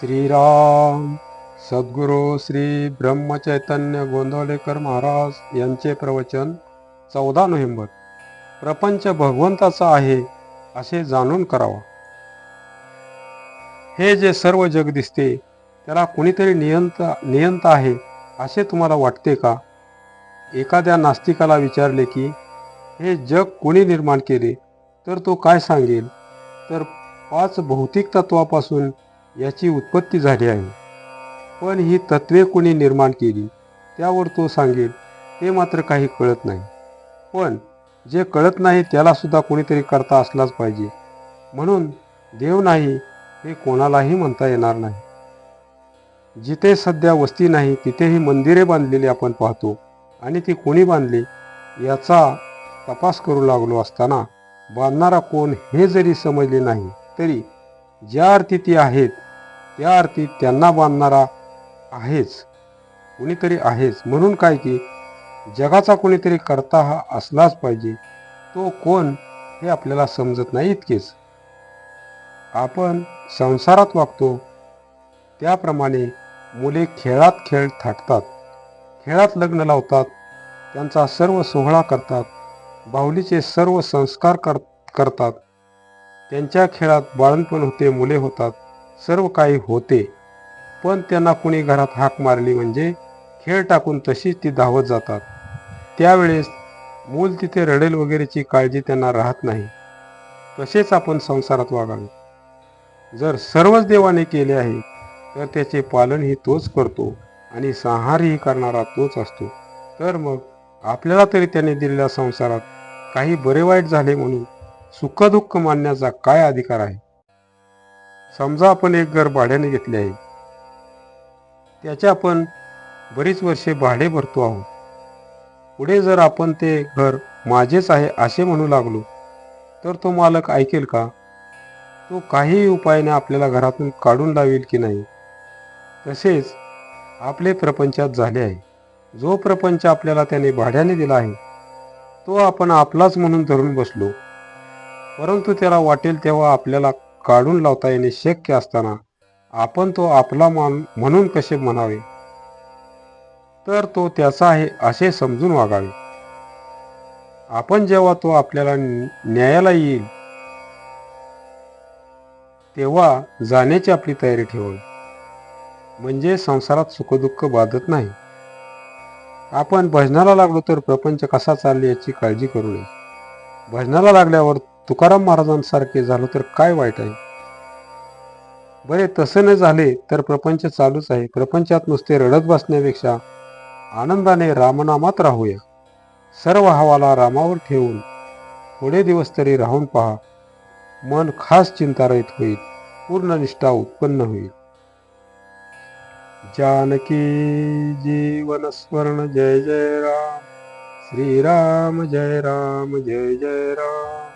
श्रीराम। सद्गुरू श्री ब्रह्मचैतन्य गोंदवलेकर महाराज यांचे प्रवचन चौदा नोव्हेंबर. प्रपंच भगवंताचा आहे असे जाणून करावा. हे जे सर्व जग दिसते त्याला कुणीतरी नियंत नियंत आहे असे तुम्हाला वाटते का? एखाद्या नास्तिकाला विचारले की हे जग कोणी निर्माण केले? तर तो काय सांगेल? तर पाच भौतिक तत्वापासून याची उत्पत्ती झाली आहे. पण ही तत्वे कोणी निर्माण केली त्यावर तो सांगेल ते मात्र काही कळत नाही. पण जे कळत नाही त्यालासुद्धा कोणीतरी करता असलाच पाहिजे. म्हणून देव नाही हे कोणालाही म्हणता येणार नाही. जिथे सध्या वस्ती नाही तिथेही मंदिरे बांधलेली आपण पाहतो. आणि ती कोणी बांधली याचा तपास करू लागलो असताना बांधणारा कोण हे जरी समजले नाही तरी ज्या अर्थी ती आहेत त्या अर्थी त्यांना बांधणारा आहेच कुणीतरी आहेच. म्हणून काय की जगाचा कोणीतरी करता हा असलाच पाहिजे तो कोण हे आपल्याला समजत नाही इतकेच. आपण संसारात वागतो त्याप्रमाणे मुले खेळात खेळ थाटतात खेळात लग्न लावतात त्यांचा सर्व सोहळा करतात बाहुलीचे सर्व संस्कार कर करतात. त्यांच्या खेळात बाळणपण होते मुले होतात. सर्व काही होते. पण त्यांना कुणी घरात हाक मारली म्हणजे खेळ टाकून तशीच ती धावत जातात. त्यावेळेस मूल तिथे रडेल वगैरेची काळजी त्यांना राहत नाही. तसेच आपण संसारात वागावे. जर सर्वच देवाने केले आहे तर त्याचे पालनही तोच करतो आणि संहारही करणारा तोच असतो. तर मग आपल्याला तरी त्याने दिलेल्या संसारात काही बरे वाईट झाले म्हणून सुखदुःख मानण्याचा काय अधिकार आहे? समजा आपण एक घर भाड्याने घेतले आहे. त्याचे आपण बरीच वर्षे भाडे भरतो आहोत. पुढे जर आपण ते घर माझेच आहे असे म्हणू लागलो तर तो मालक ऐकेल का? तो काहीही उपायाने आपल्याला घरातून काढून लावेल की नाही? तसेच आपले प्रपंचात झाले आहे. जो प्रपंच आपल्याला त्याने भाड्याने दिला आहे तो आपण आपलाच म्हणून धरून बसलो. परंतु त्याला वाटेल तेव्हा आपल्याला काढून लावता येणे शक्य असताना आपण तो आपला मान म्हणून कसे म्हणावे? तर तो त्याचा आहे असे समजून वागावे. आपण जेव्हा तो आपल्याला न्यायाला येईल तेव्हा जाण्याची आपली तयारी ठेवावी. म्हणजे संसारात सुखदुःख बाधत नाही. आपण भजनाला लागलो तर प्रपंच कसा चालले याची काळजी करू नये. भजनाला लागल्यावर तुकाराम महाराजांसारखे झालो तर काय वाईट आहे? बरे तसं न झाले तर प्रपंच चालूच आहे. प्रपंचात नुसते रडत बसण्यापेक्षा आनंदाने रामनामात राहूया. सर्व हवाला रामावर ठेवून थोडे दिवस तरी राहून पहा. मन खास चिंतारहित होईल. पूर्ण निष्ठा उत्पन्न होईल. जानकी जीवन स्मरण जय जय राम. श्रीराम जय राम जय जय राम.